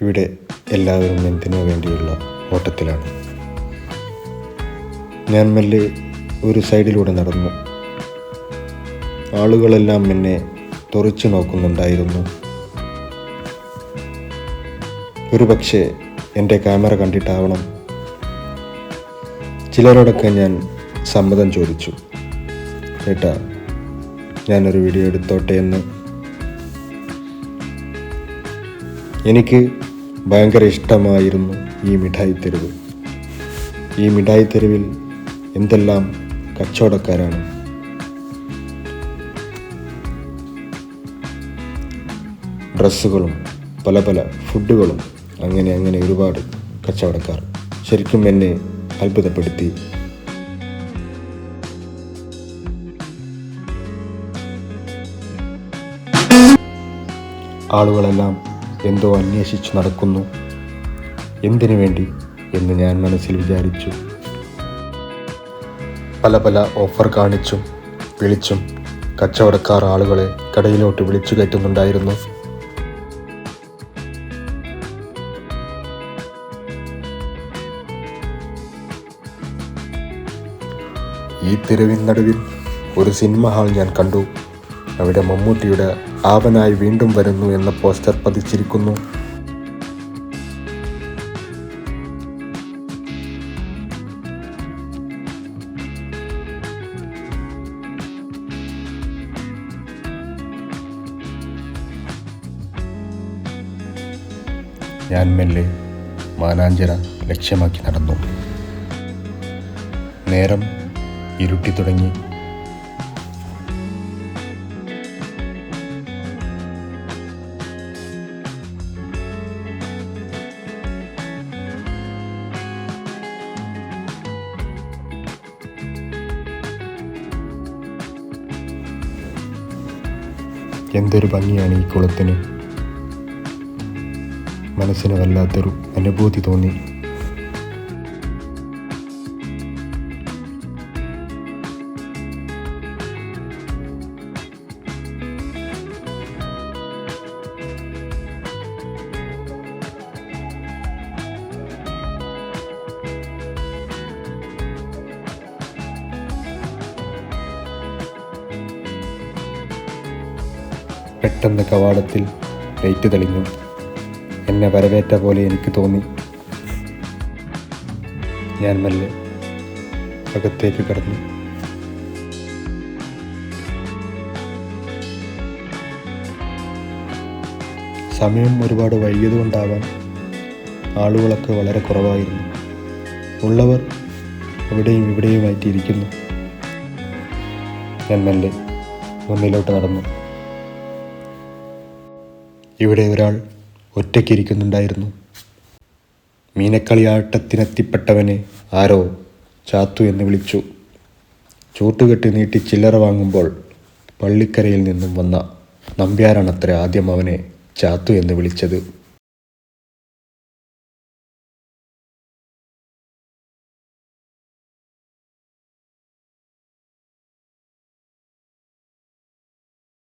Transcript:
ഇവിടെ എല്ലാവരും എന്തിനു വേണ്ടിയുള്ള ഓട്ടത്തിലാണ്. ഞാൻ മെല്ലെ ഒരു സൈഡിലൂടെ നടന്നു. ആളുകളെല്ലാം എന്നെ തുറച്ചു നോക്കുന്നുണ്ടായിരുന്നു. ഒരു പക്ഷേ എന്റെ ക്യാമറ കണ്ടിട്ടാവണം. ചിലരോടൊക്കെ ഞാൻ സമ്മതം ചോദിച്ചു. ചേട്ടാ ഞാനൊരു വീഡിയോ എടുത്തോട്ടെ എന്ന്. എനിക്ക് ഭയങ്കര ഇഷ്ടമായിരുന്നു ഈ മിഠായി തെരുവ്. ഈ മിഠായി തെരുവിൽ എന്തെല്ലാം കച്ചവടക്കാരാണ്? ഡ്രസ്സുകളും പല പല ഫുഡുകളും അങ്ങനെ അങ്ങനെ ഒരുപാട് കച്ചവടക്കാർ ശരിക്കും എന്നെ അത്ഭുതപ്പെടുത്തി. ആളുകളെല്ലാം എന്തോ അന്വേഷിച്ചു നടക്കുന്നു. എന്തിനു വേണ്ടി എന്ന് ഞാൻ മനസ്സിൽ വിചാരിച്ചു. പല പല ഓഫർ കാണിച്ചും വിളിച്ചും കച്ചവടക്കാർ ആളുകളെ കടയിലോട്ട് വിളിച്ചു കയറ്റുന്നുണ്ടായിരുന്നു. ഈ തെരുവിൻ നടുവിൽ ഒരു സിനിമ ഹാൾ ഞാൻ കണ്ടു. അവിടെ മമ്മൂട്ടിയുടെ ആവനായി വീണ്ടും വരുന്നു എന്ന പോസ്റ്റർ പതിച്ചിരിക്കുന്നു. ഞാൻ മെല്ലെ മാനാഞ്ചിറ ലക്ഷ്യമാക്കി നടന്നു. നേരം ഇരുട്ടി തുടങ്ങി. എന്തൊരു ഭംഗിയാണ് ഈ കുളത്തിന്? മനസ്സിന് വല്ലാത്തൊരു അനുഭൂതി തോന്നി. പെട്ടെന്ന് കവാടത്തിൽ ലൈറ്റ് തെളിഞ്ഞു. എന്നെ വരവേറ്റ പോലെ എനിക്ക് തോന്നി. ഞാൻ മെല്ലെ അകത്തേക്ക് കടന്നു. സമയം ഒരുപാട് വൈകിയതുകൊണ്ടാവാം ആളുകളൊക്കെ വളരെ കുറവായിരുന്നു. ഉള്ളവർ അവിടെയും ഇവിടെയുമായിട്ടിരിക്കുന്നു ഞാൻ മെല്ലെ മുന്നിലോട്ട് നടന്നു ഇവിടെ ഒരാൾ ഒറ്റയ്ക്കിരിക്കുന്നുണ്ടായിരുന്നു. മീനക്കളിയാട്ടത്തിനെത്തിപ്പെട്ടവനെ ആരോ ചാത്തു എന്ന് വിളിച്ചു. ചൂട്ടുകെട്ടി നീട്ടി ചില്ലറ വാങ്ങുമ്പോൾ പള്ളിക്കരയിൽ നിന്നും വന്ന നമ്പ്യാരാണത്ര ആദ്യം അവനെ ചാത്തു എന്ന് വിളിച്ചത്.